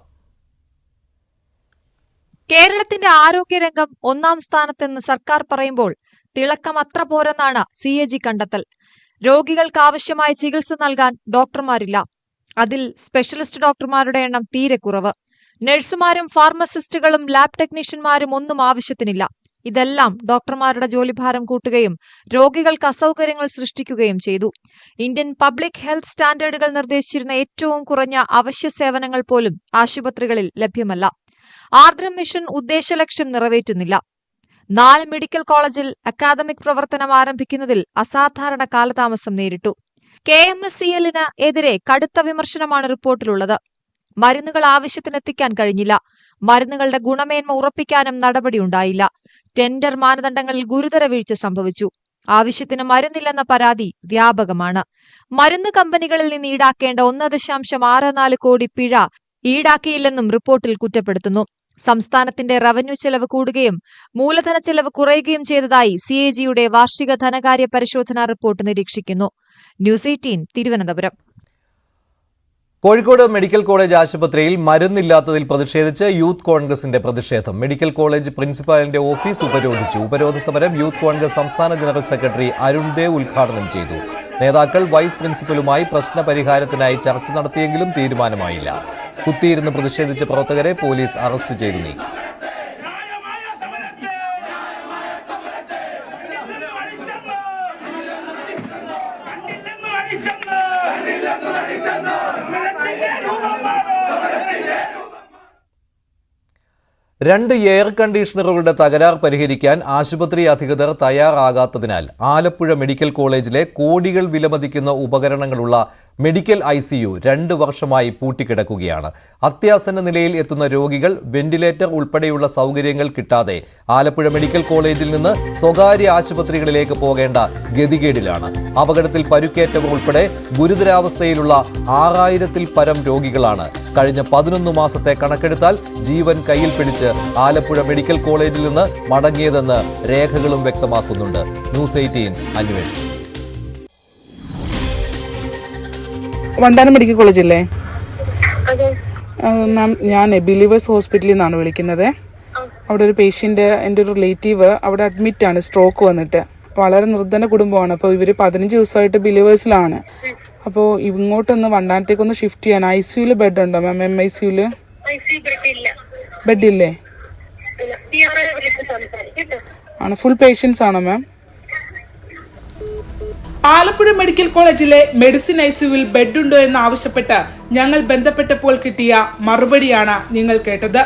കേരളത്തിന്റെ ആരോഗ്യരംഗം ഒന്നാം സ്ഥാനത്തെന്ന് സർക്കാർ പറയുമ്പോൾ തിളക്കം അത്ര പോരെന്നാണ് സി എ ജി കണ്ടെത്തൽ. രോഗികൾക്ക് ആവശ്യമായ ചികിത്സ നൽകാൻ ഡോക്ടർമാരില്ല. അതിൽ സ്പെഷ്യലിസ്റ്റ് ഡോക്ടർമാരുടെ എണ്ണം തീരെ കുറവ്. നഴ്സുമാരും ഫാർമസിസ്റ്റുകളും ലാബ് ടെക്നീഷ്യന്മാരും ഒന്നും ആവശ്യത്തിനില്ല. ഇതെല്ലാം ഡോക്ടർമാരുടെ ജോലിഭാരം കൂട്ടുകയും രോഗികൾക്ക് അസൗകര്യങ്ങൾ സൃഷ്ടിക്കുകയും ചെയ്തു. ഇന്ത്യൻ പബ്ലിക് ഹെൽത്ത് സ്റ്റാൻഡേർഡുകൾ നിർദ്ദേശിച്ചിരുന്ന ഏറ്റവും കുറഞ്ഞ അവശ്യ സേവനങ്ങൾ പോലും ആശുപത്രികളിൽ ലഭ്യമല്ല. ആർദ്രം മിഷൻ ഉദ്ദേശലക്ഷ്യം നിറവേറ്റുന്നില്ല. നാല് മെഡിക്കൽ കോളേജിൽ അക്കാദമിക് പ്രവർത്തനം ആരംഭിക്കുന്നതിൽ അസാധാരണ കാലതാമസം നേരിട്ടു. കെ എം എസ് സി എല്ലിന് എതിരെ കടുത്ത വിമർശനമാണ് റിപ്പോർട്ടിലുള്ളത്. മരുന്നുകൾ ആവശ്യത്തിനെത്തിക്കാൻ കഴിഞ്ഞില്ല. മരുന്നുകളുടെ ഗുണമേന്മ ഉറപ്പിക്കാനും നടപടിയുണ്ടായില്ല. ടെൻഡർ മാനദണ്ഡങ്ങളിൽ ഗുരുതര വീഴ്ച സംഭവിച്ചു. ആവശ്യത്തിന് മരുന്നില്ലെന്ന പരാതി വ്യാപകമാണ്. മരുന്ന് കമ്പനികളിൽ നിന്ന് ഈടാക്കേണ്ട ഒന്ന് ദശാംശം ആറ് നാല് കോടി പിഴ ഈടാക്കിയില്ലെന്നും റിപ്പോർട്ടിൽ കുറ്റപ്പെടുത്തുന്നു. സംസ്ഥാനത്തിന്റെ റവന്യൂ ചെലവ് കൂടുകയും മൂലധന ചെലവ് കുറയുകയും ചെയ്തതായി സി എ ജിയുടെ വാർഷിക ധനകാര്യ പരിശോധനാ റിപ്പോർട്ട് നിരീക്ഷിക്കുന്നു. News eighteen Thiruvananthapuram. Kozhikode medical college ആശുപത്രിയിൽ മരുന്നില്ലാത്തതിൽ പ്രതിഷേധിച്ച് യൂത്ത് കോൺഗ്രസിന്റെ പ്രതിഷേധം. മെഡിക്കൽ കോളേജ് പ്രിൻസിപ്പാലിന്റെ ഓഫീസ് ഉപരോധിച്ചു. ഉപരോധ സമരം യൂത്ത് കോൺഗ്രസ് സംസ്ഥാന ജനറൽ സെക്രട്ടറി അരുൺ ദേവ് ഉദ്ഘാടനം ചെയ്തു. നേതാക്കൾ വൈസ് പ്രിൻസിപ്പലുമായി പ്രശ്ന പരിഹാരത്തിനായി ചർച്ച നടത്തിയെങ്കിലും തീരുമാനമായില്ല. കുത്തിയിരുന്ന് പ്രതിഷേധിച്ച പ്രവർത്തകരെ പോലീസ് അറസ്റ്റ് ചെയ്തു നീക്കി. രണ്ട് എയർ കണ്ടീഷണറുകളുടെ തകരാർ പരിഹരിക്കാൻ ആശുപത്രി അധികൃതർ തയ്യാറാകാത്തതിനാൽ ആലപ്പുഴ മെഡിക്കൽ കോളേജിലെ കോടികൾ വിലമതിക്കുന്ന ഉപകരണങ്ങളുള്ള മെഡിക്കൽ ഐ സി യു രണ്ട് വർഷമായി പൂട്ടിക്കിടക്കുകയാണ്. അത്യാസന്ന നിലയിൽ എത്തുന്ന രോഗികൾ വെന്റിലേറ്റർ ഉൾപ്പെടെയുള്ള സൗകര്യങ്ങൾ കിട്ടാതെ ആലപ്പുഴ മെഡിക്കൽ കോളേജിൽ നിന്ന് സ്വകാര്യ ആശുപത്രികളിലേക്ക് പോകേണ്ട ഗതികേടിലാണ്. അപകടത്തിൽ പരുക്കേറ്റവർ ഉൾപ്പെടെ ഗുരുതരാവസ്ഥയിലുള്ള ആറായിരത്തിൽ പരം രോഗികളാണ്. കഴിഞ്ഞ പതിനൊന്ന് മാസത്തെ കണക്കെടുത്താൽ ജീവൻ കയ്യിൽ പിടിച്ച് ആലപ്പുഴ മെഡിക്കൽ കോളേജിൽ നിന്ന് മടങ്ങിയതെന്ന് രേഖകളും വ്യക്തമാക്കുന്നുണ്ട്. ന്യൂസ് എയ്റ്റീൻ അന്വേഷണം. വണ്ടാനം മെഡിക്കൽ കോളേജ് അല്ലേ മാം ഞാൻ ബിലീവേഴ്സ് ഹോസ്പിറ്റലിൽ നിന്നാണ് വിളിക്കുന്നത്. അവിടെ ഒരു പേഷ്യന്റ് എന്റെ ഒരു റിലേറ്റീവ് അവിടെ അഡ്മിറ്റ് ആണ് സ്ട്രോക്ക് വന്നിട്ട്. വളരെ നിർദ്ധന കുടുംബമാണ്. അപ്പോൾ ഇവർ പതിനഞ്ച് ദിവസമായിട്ട് ബിലീവേഴ്സിലാണ്. അപ്പോൾ ഇങ്ങോട്ടൊന്ന് വണ്ടാനത്തേക്കൊന്ന് ഷിഫ്റ്റ് ചെയ്യാൻ. ഐ സിയുയിൽ ബെഡ് ഉണ്ടോ മാം എം ഐ സിയുയിൽ ബെഡ് ഇല്ലേ. ആണ്. ഫുൾ പേഷ്യൻസ് ആണോ മാം ആലപ്പുഴ മെഡിക്കൽ കോളേജിലെ മെഡിസിൻ ഐസിയുവിൽ ബെഡുണ്ടോ എന്ന് ആവശ്യപ്പെട്ട് ഞങ്ങൾ ബന്ധപ്പെട്ടപ്പോൾ കിട്ടിയ മറുപടിയാണ് നിങ്ങൾ കേട്ടത്.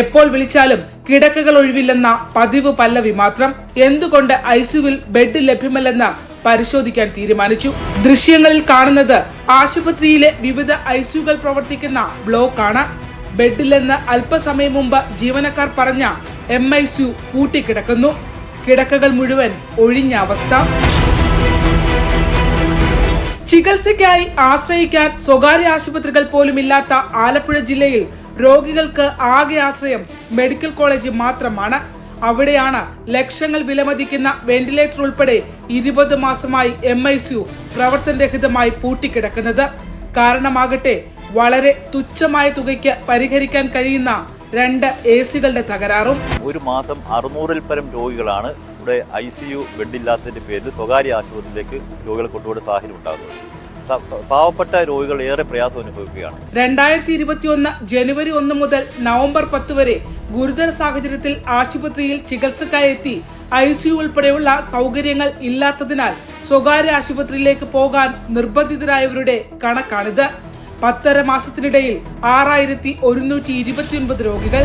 എപ്പോൾ വിളിച്ചാലും കിടക്കകൾ ഒഴിവില്ലെന്ന പതിവ് പല്ലവി മാത്രം. എന്തുകൊണ്ട് ഐസിയുവിൽ ബെഡ് ലഭ്യമല്ലെന്ന് പരിശോധിക്കാൻ തീരുമാനിച്ചു. ദൃശ്യങ്ങളിൽ കാണുന്നത് ആശുപത്രിയിലെ വിവിധ ഐസിയുകൾ പ്രവർത്തിക്കുന്ന ബ്ലോക്ക് ബ്ലോക്കാണ്. ബെഡിലെന്ന് അല്പസമയം മുമ്പ് ജീവനക്കാർ പറഞ്ഞ എം ഐ സു കൂട്ടിക്കിടക്കുന്നു. കിടക്കകൾ മുഴുവൻ ഒഴിഞ്ഞ അവസ്ഥ. ചികിത്സയ്ക്കായി ആശ്രയിക്കാൻ സ്വകാര്യ ആശുപത്രികൾ പോലും ഇല്ലാത്ത ആലപ്പുഴ ജില്ലയിൽ രോഗികൾക്ക് ആകെ ആശ്രയം മെഡിക്കൽ കോളേജ് മാത്രമാണ്. അവിടെയാണ് ലക്ഷങ്ങൾ വിലമതിക്കുന്ന വെന്റിലേറ്റർ ഉൾപ്പെടെ ഇരുപത് മാസമായി എം ഐ സി പ്രവർത്തനരഹിതമായി പൂട്ടിക്കിടക്കുന്നത്. കാരണമാകട്ടെ വളരെ തുച്ഛമായ തുകയ്ക്ക് പരിഹരിക്കാൻ കഴിയുന്ന രണ്ട് എ സികളുടെ തകരാറും. ഒരു മാസം അറുന്നൂറിൽ പരം രോഗികളാണ് ഇവിടെ ഐ സി യു ബെഡില്ലാത്തതിന്റെ പേരിൽ സ്വകാര്യ ആശുപത്രിയിലേക്ക് രോഗികളെ കൊണ്ടുപോകുന്ന സാഹചര്യം ഉണ്ടാകുന്നത് പാവപ്പെട്ട രോഗികൾ ഏറെ പ്രയാസം അനുഭവിക്കുകയാണ്. രണ്ടായിരത്തി ഇരുപത്തി ഒന്ന് ജനുവരി ഒന്ന് മുതൽ നവംബർ പത്ത് വരെ ഗുരുതര സാഹചര്യത്തിൽ ആശുപത്രിയിൽ ചികിത്സക്കായി എത്തി ഐ സി യു ഉൾപ്പെടെയുള്ള സൗകര്യങ്ങൾ ഇല്ലാത്തതിനാൽ സ്വകാര്യ ആശുപത്രിയിലേക്ക് പോകാൻ നിർബന്ധിതരായവരുടെ കണക്കാണിത്. പത്തര മാസത്തിനിടയിൽ ആറായിരത്തി ഒരുന്നൂറ്റി ഇരുപത്തിയൊൻപത് രോഗികൾ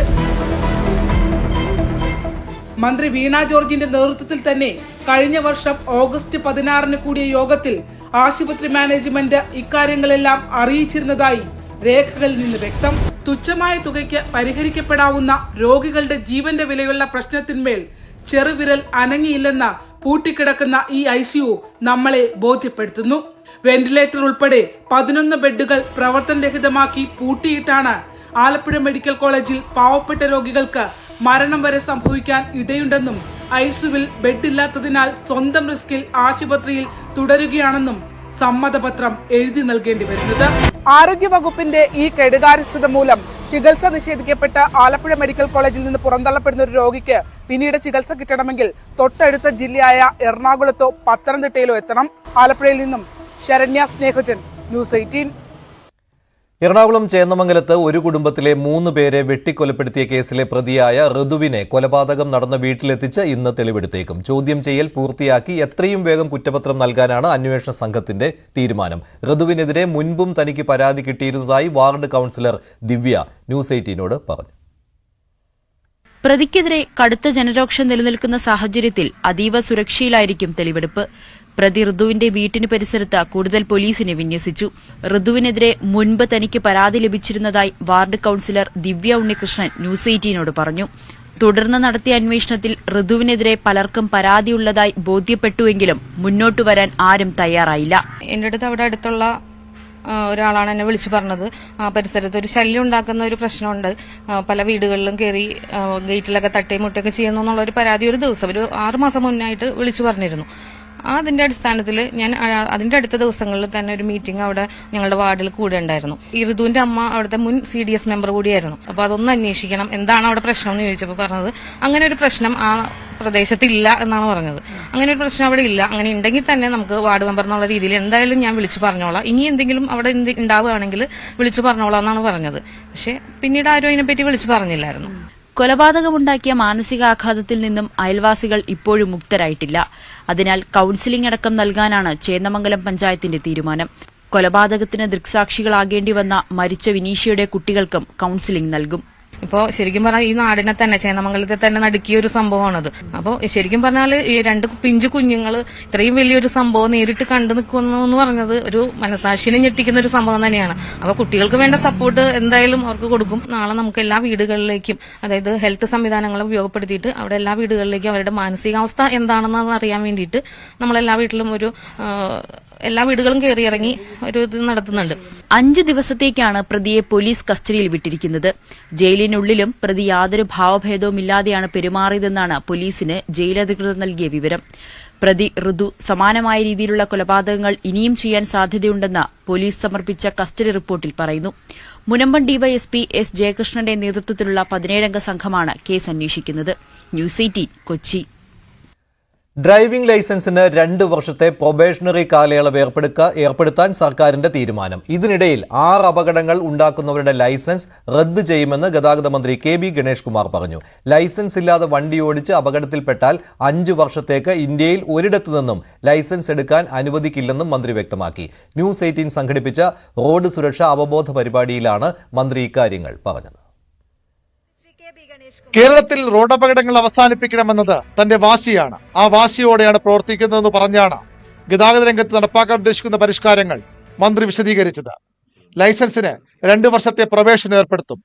മന്ത്രി വീണ ജോർജിന്റെ നേതൃത്വത്തിൽ തന്നെ കഴിഞ്ഞ വർഷം ഓഗസ്റ്റ് പതിനാറിന് കൂടിയ യോഗത്തിൽ ആശുപത്രി മാനേജ്മെന്റ് ഇക്കാര്യങ്ങളെല്ലാം അറിയിച്ചിരുന്നതായി രേഖകളിൽ നിന്ന് വ്യക്തം. തുച്ഛമായ തുകയ്ക്ക് പരിഹരിക്കപ്പെടാവുന്ന രോഗികളുടെ ജീവന്റെ വിലയുള്ള പ്രശ്നത്തിന്മേൽ ചെറുവിരൽ അനങ്ങിയില്ലെന്ന പൂട്ടിക്കിടക്കുന്ന ഈ ഐ സിയു നമ്മളെ ബോധ്യപ്പെടുത്തുന്നു. വെന്റിലേറ്റർ ഉൾപ്പെടെ പതിനൊന്ന് ബെഡുകൾ പ്രവർത്തനരഹിതമാക്കി പൂട്ടിയിട്ടാണ് ആലപ്പുഴ മെഡിക്കൽ കോളേജിൽ പാവപ്പെട്ട രോഗികൾക്ക് മരണം വരെ സംഭവിക്കാൻ ഇടയുണ്ടെന്നും ഐസുവിൽ ബെഡില്ലാത്തതിനാൽ സ്വന്തം റിസ്കിൽ ആശുപത്രിയിൽ തുടരുകയാണെന്നും സമ്മതപത്രം എഴുതി നൽകേണ്ടി വരുന്നത്. ആരോഗ്യവകുപ്പിന്റെ ഈ കെടുകാര്യസ്ഥത മൂലം ചികിത്സ നിഷേധിക്കപ്പെട്ട ആലപ്പുഴ മെഡിക്കൽ കോളേജിൽ നിന്ന് പുറന്തള്ളപ്പെടുന്ന ഒരു രോഗിക്ക് പിന്നീട് ചികിത്സ കിട്ടണമെങ്കിൽ തൊട്ടടുത്ത ജില്ലയായ എറണാകുളത്തോ പത്തനംതിട്ടയിലോ എത്തണം. ആലപ്പുഴയിൽ നിന്നും ശരണ്യ സ്നേഹജൻ ന്യൂസ് എയ്റ്റീൻ. എറണാകുളം ചേന്നമംഗലത്ത് ഒരു കുടുംബത്തിലെ മൂന്ന് പേരെ വെട്ടിക്കൊലപ്പെടുത്തിയ കേസിലെ പ്രതിയായ ഋതുവിനെ കൊലപാതകം നടന്ന വീട്ടിലെത്തിച്ച് ഇന്ന് തെളിവെടുത്തേക്കും. ചോദ്യം ചെയ്യൽ പൂർത്തിയാക്കി എത്രയും വേഗം കുറ്റപത്രം നൽകാനാണ് അന്വേഷണ സംഘത്തിന്റെ തീരുമാനം. ഋതുവിനെതിരെ മുൻപും തനിക്ക് പരാതി കിട്ടിയിരുന്നതായി വാർഡ് കൗൺസിലർ ദിവ്യ ന്യൂസ് എയ്റ്റീനോട് പറഞ്ഞു. പ്രതിക്കെതിരെ കടുത്ത ജനരോക്ഷം നിലനിൽക്കുന്ന സാഹചര്യത്തിൽ അതീവ സുരക്ഷയിലായിരിക്കും തെളിവെടുപ്പ്. പ്രതി ഋതുവിന്റെ വീട്ടിന് പരിസരത്ത് കൂടുതൽ പോലീസിനെ വിന്യസിച്ചു. ഋതുവിനെതിരെ മുൻപ് തനിക്ക് പരാതി ലഭിച്ചിരുന്നതായി ward councillor Divya Unnikrishnan news എയ്റ്റീനോട് പറഞ്ഞു. തുടർന്ന് നടത്തിയ അന്വേഷണത്തിൽ ഋതുവിനെതിരെ പലർക്കും പരാതിയുള്ളതായി ബോധ്യപ്പെട്ടുവെങ്കിലും മുന്നോട്ടു വരാൻ ആരും തയ്യാറായില്ല. എന്റെ അടുത്ത് അവിടെ അടുത്തുള്ള ഒരാളാണ് എന്നെ വിളിച്ചു പറഞ്ഞത്. ആ പരിസരത്ത് ഒരു ശല്യം ഉണ്ടാക്കുന്ന ഒരു പ്രശ്നമുണ്ട്. പല വീടുകളിലും കയറി ഗേറ്റിലൊക്കെ തട്ടിയും മുട്ടയൊക്കെ ചെയ്യുന്നു എന്നുള്ള ഒരു പരാതി ഒരു ദിവസം ഒരു ആറുമാസം മുന്നായിട്ട് വിളിച്ചു പറഞ്ഞിരുന്നു. അതിന്റെ അടിസ്ഥാനത്തിൽ ഞാൻ അതിന്റെ അടുത്ത ദിവസങ്ങളിൽ തന്നെ ഒരു മീറ്റിംഗ് അവിടെ ഞങ്ങളുടെ വാർഡിൽ കൂടെ ഉണ്ടായിരുന്നു. ഈ ഋതുവിന്റെ അമ്മ അവിടുത്തെ മുൻ സി ഡി എസ് മെമ്പർ കൂടിയായിരുന്നു. അപ്പൊ അതൊന്ന് അന്വേഷിക്കണം എന്താണ് അവിടെ പ്രശ്നം എന്ന് ചോദിച്ചപ്പോൾ പറഞ്ഞത് അങ്ങനെ ഒരു പ്രശ്നം ആ പ്രദേശത്തില്ല എന്നാണ് പറഞ്ഞത്. അങ്ങനെ ഒരു പ്രശ്നം അവിടെ ഇല്ല അങ്ങനെ ഉണ്ടെങ്കിൽ തന്നെ നമുക്ക് വാർഡ് മെമ്പർ എന്നുള്ള രീതിയിൽ എന്തായാലും ഞാൻ വിളിച്ചു പറഞ്ഞോളാം. ഇനി എന്തെങ്കിലും അവിടെ ഉണ്ടാവുകയാണെങ്കിൽ വിളിച്ചു പറഞ്ഞോളാം എന്നാണ് പറഞ്ഞത്. പക്ഷെ പിന്നീട് ആരും അതിനെപ്പറ്റി വിളിച്ചു പറഞ്ഞില്ലായിരുന്നു. കൊലപാതകമുണ്ടാക്കിയ മാനസികാഘാതത്തിൽ നിന്നും അയൽവാസികൾ ഇപ്പോഴും മുക്തരായിട്ടില്ല. അതിനാൽ കൌൺസിലിംഗ് അടക്കം നൽകാനാണ് ചേന്നമംഗലം പഞ്ചായത്തിന്റെ തീരുമാനം. കൊലപാതകത്തിന് ദൃക്സാക്ഷികളാകേണ്ടി വന്ന മരിച്ച വിനീഷയുടെ കുട്ടികൾക്കും കൌൺസിലിംഗ് നൽകും. ഇപ്പോൾ ശരിക്കും പറഞ്ഞാൽ ഈ നാടിനെ തന്നെ ചേന്നമംഗലത്തെ തന്നെ നടുക്കിയ ഒരു സംഭവമാണത്. അപ്പോൾ ശരിക്കും പറഞ്ഞാൽ ഈ രണ്ട് പിഞ്ചു കുഞ്ഞുങ്ങൾ ഇത്രയും വലിയൊരു സംഭവം നേരിട്ട് കണ്ടു നിൽക്കുന്നു എന്ന് പറഞ്ഞത് ഒരു മനസാക്ഷിനെ ഞെട്ടിക്കുന്ന ഒരു സംഭവം തന്നെയാണ്. അപ്പോൾ കുട്ടികൾക്ക് വേണ്ട സപ്പോർട്ട് എന്തായാലും അവർക്ക് കൊടുക്കും. നാളെ നമുക്ക് എല്ലാ വീടുകളിലേക്കും അതായത് ഹെൽത്ത് സംവിധാനങ്ങളെ ഉപയോഗപ്പെടുത്തിയിട്ട് അവിടെ എല്ലാ വീടുകളിലേക്കും അവരുടെ മാനസികാവസ്ഥ എന്താണെന്ന് അറിയാൻ വേണ്ടിയിട്ട് നമ്മളെല്ലാ വീട്ടിലും ഒരു എല്ലാ വീടുകളും കയറി ഇറങ്ങി ഒരു ഇത് നടത്തുന്നുണ്ട്. അഞ്ച് ദിവസത്തേക്കാണ് പ്രതിയെ പോലീസ് കസ്റ്റഡിയിൽ വിട്ടിരിക്കുന്നത്. ജയിലിനുള്ളിലും പ്രതി യാതൊരു ഭാവഭേദവുമില്ലാതെയാണ് പെരുമാറിയതെന്നാണ് പോലീസിന് ജയിലധികൃതർ നൽകിയ വിവരം. പ്രതി ഋതു സമാനമായ രീതിയിലുള്ള കൊലപാതകങ്ങൾ ഇനിയും ചെയ്യാൻ സാധ്യതയുണ്ടെന്ന് പോലീസ് സമർപ്പിച്ച കസ്റ്റഡി റിപ്പോർട്ടിൽ പറയുന്നു. മുനമ്പം ഡിവൈഎസ്പി എസ് ജയകൃഷ്ണന്റെ നേതൃത്വത്തിലുള്ള പതിനേഴംഗ സംഘമാണ് കേസ് അന്വേഷിക്കുന്നത്. News eighteen Kochi. ഡ്രൈവിംഗ് ലൈസൻസിന് രണ്ട് വർഷത്തെ പ്രൊബേഷണറി കാലയളവ് ഏർപ്പെടുക്ക ഏർപ്പെടുത്താൻ സർക്കാരിന്റെ തീരുമാനം. ഇതിനിടയിൽ ആറ് അപകടങ്ങൾ ഉണ്ടാക്കുന്നവരുടെ ലൈസൻസ് റദ്ദ് ചെയ്യുമെന്ന് ഗതാഗത മന്ത്രി കെ ബി ഗണേഷ് കുമാർ പറഞ്ഞു. ലൈസൻസ് ഇല്ലാതെ വണ്ടി ഓടിച്ച് അപകടത്തിൽപ്പെട്ടാൽ അഞ്ച് വർഷത്തേക്ക് ഇന്ത്യയിൽ ഒരിടത്തു നിന്നും ലൈസൻസ് എടുക്കാൻ അനുവദിക്കില്ലെന്നും മന്ത്രി വ്യക്തമാക്കി. ന്യൂസ് എയ്റ്റീൻ സംഘടിപ്പിച്ച റോഡ് സുരക്ഷാ അവബോധ പരിപാടിയിലാണ് മന്ത്രി ഇക്കാര്യങ്ങൾ പറഞ്ഞത്. കേരളത്തിൽ റോഡപകടങ്ങൾ അവസാനിപ്പിക്കണമെന്നത് തന്റെ വാശിയാണ്. ആ വാശിയോടെയാണ് പ്രവർത്തിക്കുന്നതെന്ന് പറഞ്ഞാണ് ഗതാഗത രംഗത്ത് നടപ്പാക്കാൻ ഉദ്ദേശിക്കുന്ന പരിഷ്കാരങ്ങൾ മന്ത്രി വിശദീകരിച്ചത്. ലൈസൻസിന് രണ്ടു വർഷത്തെ പ്രവേശനം ഏർപ്പെടുത്തും.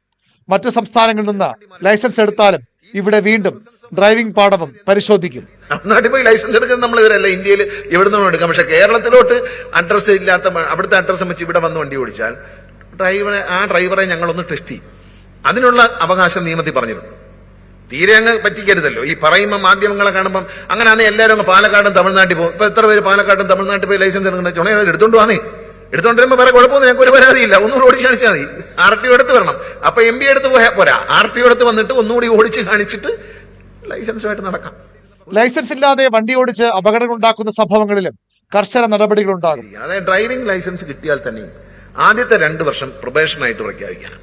മറ്റു സംസ്ഥാനങ്ങളിൽ നിന്ന് ലൈസൻസ് എടുത്താലും ഇവിടെ വീണ്ടും ഡ്രൈവിംഗ് പാഠവും പരിശോധിക്കും. നാട്ടിൽ പോയി ലൈസൻസ് എടുക്കുന്നത് നമ്മൾ ഇവരല്ല ഇന്ത്യയിൽ എവിടെ നിന്നും എടുക്കാം? പക്ഷെ കേരളത്തിലോട്ട് അഡ്രസ്സ് ഇല്ലാത്ത അവിടുത്തെ അഡ്രസ്സ് വെച്ച് ഇവിടെ വന്ന് വണ്ടി ഓടിച്ചാൽ ഡ്രൈവറെ ആ ഡ്രൈവറെ ഞങ്ങളൊന്ന് ടെസ്റ്റ് ചെയ്യും. അതിനുള്ള അവകാശം നിയമത്തിൽ പറഞ്ഞിരുന്നു. തീരെ അങ്ങ് പറ്റിക്കരുതല്ലോ. ഈ പറയുമ്പോൾ മാധ്യമങ്ങളെ കാണുമ്പോൾ അങ്ങനെ ആണെങ്കിൽ എല്ലാവരും അങ്ങ് പാലക്കാടും തമിഴ്നാട്ടിൽ പോകും. ഇപ്പൊ എത്ര പേര് പാലക്കാടും തമിഴ്നാട്ടിൽ പോയി ലൈസൻസ് എടുക്കുന്നത് ചുണ എടുത്തോണ്ട് വാങ്ങി എടുത്തോണ്ട് വരുമ്പോൾ വേറെ കുഴപ്പമൊന്നും ഞങ്ങൾക്ക് ഒരു പരാതിയില്ല. ഒന്നുകൂടി ഓടിച്ച് കാണിച്ചാൽ മതി. ആർ ടി ഒ എടുത്ത് വരണം. അപ്പൊ എം ബി എടുത്ത് പോയാൽ പോരാ. ആർ ടി ഒ എടുത്ത് വന്നിട്ട് ഒന്നുകൂടി ഓടിച്ച് കാണിച്ചിട്ട് ലൈസൻസുമായിട്ട് നടക്കാം. ലൈസൻസ് ഇല്ലാതെ വണ്ടി ഓടിച്ച് അപകടങ്ങൾ ഉണ്ടാക്കുന്ന സംഭവങ്ങളിലും കർശന നടപടികൾ ഉണ്ടാകും അതായത് ഡ്രൈവിംഗ് ലൈസൻസ് കിട്ടിയാൽ തന്നെ ആദ്യത്തെ രണ്ട് വർഷം പ്രൊബേഷനായിട്ട് പ്രഖ്യാപിക്കണം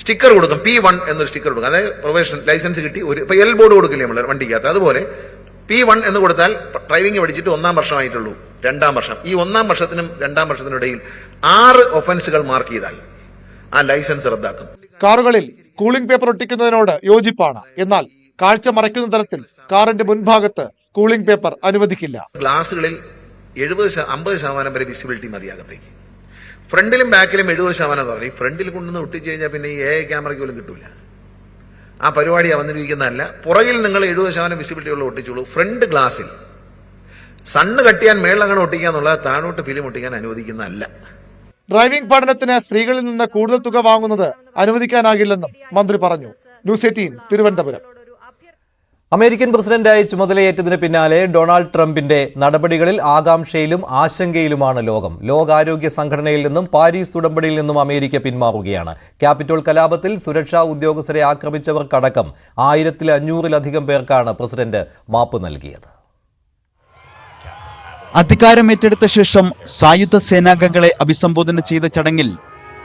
സ്റ്റിക്കർ കൊടുക്കും. പി വൺ എന്നൊരു സ്റ്റിക്കർ കൊടുക്കും. അതായത് പ്രൊഫഷൻ ലൈസൻസ് കിട്ടി ഒരു ഇപ്പൊ എൽ ബോർഡ് കൊടുക്കില്ലേ നമ്മൾ വണ്ടിക്കകത്ത്? അതുപോലെ പി വൺ എന്ന് കൊടുത്താൽ ഡ്രൈവിംഗ് പഠിച്ചിട്ട് ഒന്നാം വർഷമായിട്ടുള്ളൂ. രണ്ടാം വർഷം. ഈ ഒന്നാം വർഷത്തിനും രണ്ടാം വർഷത്തിനും ഇടയിൽ ആറ് ഒഫൻസുകൾ മാർക്ക് ചെയ്താൽ ആ ലൈസൻസ് റദ്ദാക്കും. കാറുകളിൽ കൂളിംഗ് പേപ്പർ ഒട്ടിക്കുന്നതിനോട് യോജിപ്പാണ്. എന്നാൽ കാഴ്ച മറയ്ക്കുന്ന തരത്തിൽ കാറിന്റെ മുൻഭാഗത്ത് കൂളിംഗ് പേപ്പർ അനുവദിക്കില്ല. ഗ്ലാസുകളിൽ എഴുപത് അമ്പത് ശതമാനം വരെ വിസിബിലിറ്റി മതിയാകത്തേക്ക്. ഫ്രണ്ടിലും ബാക്കിലും എഴുപത് ശതമാനം പറഞ്ഞു. ഫ്രണ്ടിൽ കൊണ്ടുവന്ന് ഒട്ടിച്ചു കഴിഞ്ഞാൽ പിന്നെ ഈ എ ക്യാമറയ്ക്ക് പോലും കിട്ടൂല. ആ പരിപാടി അവതരിപ്പിക്കുന്നതല്ല. പുറകിൽ നിങ്ങൾ എഴുപത് ശതമാനം വിസിബിലിറ്റി ഉള്ള ഒട്ടിച്ചുള്ളൂ ഫ്രണ്ട് ഗ്ലാസ്സിൽ സണ്ണ് കട്ടിയാൻ മേളങ്ങനെ ഒട്ടിക്കുക എന്നുള്ളത് താഴോട്ട് ഫിലിം ഒട്ടിക്കാൻ അനുവദിക്കുന്നതല്ല. ഡ്രൈവിംഗ് പഠനത്തിന് സ്ത്രീകളിൽ നിന്ന് കൂടുതൽ തുക വാങ്ങുന്നത് അനുവദിക്കാനാകില്ലെന്നും മന്ത്രി പറഞ്ഞു. News eighteen Thiruvananthapuram. അമേരിക്കൻ പ്രസിഡന്റായി ചുമതലയേറ്റതിന് പിന്നാലെ ഡൊണാൾഡ് ട്രംപിന്റെ നടപടികളിൽ ആകാംക്ഷയിലും ആശങ്കയിലുമാണ് ലോകം. ലോകാരോഗ്യ സംഘടനയിൽ നിന്നും പാരീസ് ഉടമ്പടിയിൽ നിന്നും അമേരിക്ക പിന്മാറുകയാണ്. ക്യാപിറ്റോൾ കലാപത്തിൽ സുരക്ഷാ ഉദ്യോഗസ്ഥരെ ആക്രമിച്ചവർക്കടക്കം ആയിരത്തിൽ അഞ്ഞൂറിലധികം പേർക്കാണ് പ്രസിഡന്റ് മാപ്പ് നൽകിയത്. അധികാരമേറ്റെടുത്ത ശേഷം സായുധ സേനാംഗങ്ങളെ അഭിസംബോധന ചെയ്ത ചടങ്ങിൽ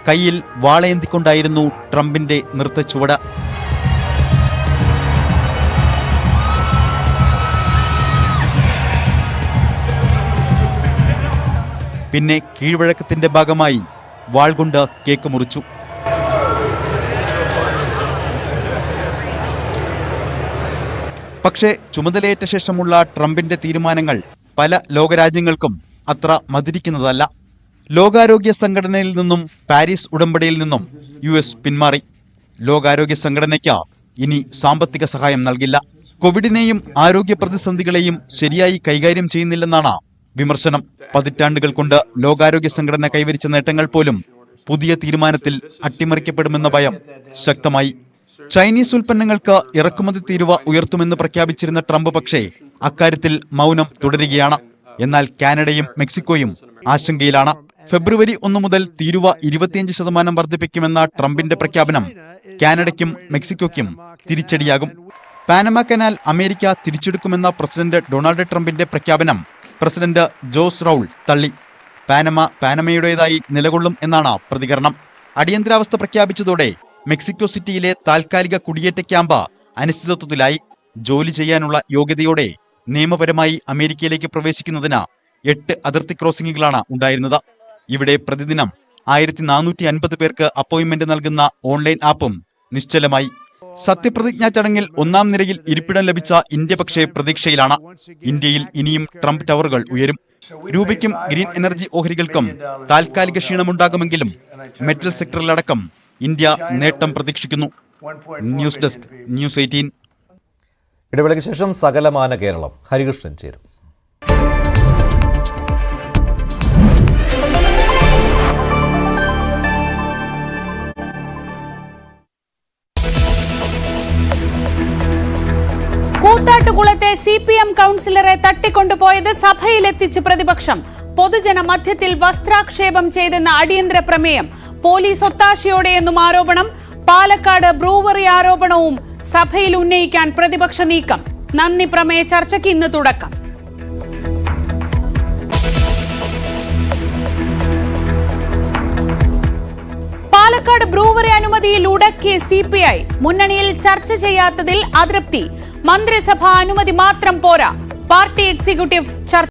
കയ്യിൽ വാളയേന്തിക്കൊണ്ടായിരുന്നു ട്രംപിന്റെ നൃത്തച്ചുവട്. പിന്നെ കീഴ്വഴക്കത്തിന്റെ ഭാഗമായി വാൾ കൊണ്ട് കേക്ക് മുറിച്ചു. പക്ഷേ ചുമതലയേറ്റ ശേഷമുള്ള ട്രംപിന്റെ തീരുമാനങ്ങൾ പല ലോകരാജ്യങ്ങൾക്കും അത്ര മധുരിക്കുന്നതല്ല. ലോകാരോഗ്യ സംഘടനയിൽ നിന്നും പാരീസ് ഉടമ്പടിയിൽ നിന്നും യു എസ് പിന്മാറി. ലോകാരോഗ്യ സംഘടനയ്ക്ക് ഇനി സാമ്പത്തിക സഹായം നൽകില്ല. കോവിഡിനെയും ആരോഗ്യ പ്രതിസന്ധികളെയും ശരിയായി കൈകാര്യം ചെയ്യുന്നില്ലെന്നാണ് വിമർശനം പതിറ്റാണ്ടുകൾ കൊണ്ട് ലോകാരോഗ്യ സംഘടന കൈവരിച്ച നേട്ടങ്ങൾ പോലും പുതിയ തീരുമാനത്തിൽ അട്ടിമറിക്കപ്പെടുമെന്ന ഭയം ശക്തമായി. ചൈനീസ് ഉൽപ്പന്നങ്ങൾക്ക് ഇറക്കുമതി തീരുവ ഉയർത്തുമെന്ന് പ്രഖ്യാപിച്ചിരുന്ന ട്രംപ് പക്ഷേ അക്കാര്യത്തിൽ മൗനം തുടരുകയാണ്. എന്നാൽ കാനഡയും മെക്സിക്കോയും ആശങ്കയിലാണ്. ഫെബ്രുവരി ഒന്ന് മുതൽ തീരുവ ഇരുപത്തിയഞ്ച് ശതമാനം വർദ്ധിപ്പിക്കുമെന്ന ട്രംപിന്റെ പ്രഖ്യാപനം കാനഡയ്ക്കും മെക്സിക്കോയ്ക്കും തിരിച്ചടിയാകും. പാനമ കനാൽ അമേരിക്ക തിരിച്ചെടുക്കുമെന്ന പ്രസിഡന്റ് ഡൊണാൾഡ് ട്രംപിന്റെ പ്രഖ്യാപനം പ്രസിഡന്റ് ജോസ് റൗൾ തള്ളി. പാനമ പാനമയുടേതായി നിലകൊള്ളും എന്നാണ് പ്രതികരണം. അടിയന്തരാവസ്ഥ പ്രഖ്യാപിച്ചതോടെ മെക്സിക്കോ സിറ്റിയിലെ താൽക്കാലിക കുടിയേറ്റ ക്യാമ്പ് അനിശ്ചിതത്വത്തിലായി. ജോലി ചെയ്യാനുള്ള യോഗ്യതയോടെ നിയമപരമായി അമേരിക്കയിലേക്ക് പ്രവേശിക്കുന്നതിന് എട്ട് അതിർത്തി ക്രോസിംഗുകളാണ് ഉണ്ടായിരുന്നത്. ഇവിടെ പ്രതിദിനം ആയിരത്തി നാനൂറ്റി അൻപത് പേർക്ക് അപ്പോയിന്റ്മെന്റ് നൽകുന്ന ഓൺലൈൻ ആപ്പും നിശ്ചലമായി. സത്യപ്രതിജ്ഞാ ചടങ്ങിൽ ഒന്നാം നിരയിൽ ഇരിപ്പിടം ലഭിച്ച ഇന്ത്യ പക്ഷേ പ്രതീക്ഷയിലാണ്. ഇന്ത്യയിൽ ഇനിയും ട്രംപ് ടവറുകൾ ഉയരും. രൂപയ്ക്കും ഗ്രീൻ എനർജി ഓഹരികൾക്കും താൽക്കാലിക ക്ഷീണമുണ്ടാകുമെങ്കിലും മെറ്റൽ സെക്ടറിലടക്കം ഇന്ത്യ നേട്ടം പ്രതീക്ഷിക്കുന്നു. News desk news eighteen. ഇടവേളയ്ക്ക് ശേഷം സകലമാന കേരളം. ഹരികൃഷ്ണൻ ചേരും. കൗൺസിലറെ തട്ടിക്കൊണ്ടുപോയത് സഭയിലെത്തിച്ച് പ്രതിപക്ഷം. പൊതുജന മധ്യത്തിൽ വസ്ത്രാക്ഷേപം ചെയ്തെന്ന അടിയന്തര പ്രമേയം. പോലീസ് ഒത്താശയോടെയെന്നും ആരോപണം. പാലക്കാട് ബ്രൂവറി ആരോപണവും സഭയിൽ ഉന്നയിക്കാൻ പ്രതിപക്ഷ നീക്കം. നന്ദി പ്രമേയ ചർച്ചയ്ക്ക് ഇന്ന് തുടക്കം. പാലക്കാട് ബ്രൂവറി അനുമതിയിൽ ഉടക്കിയ സി പി ഐ. മുന്നണിയിൽ ചർച്ച ചെയ്യാത്തതിൽ അതൃപ്തി. മന്ത്രിസഭ അനുമതി മാത്രം പോരാ. പാർട്ടി എക്സിക്യൂട്ടീവ് ചർച്ച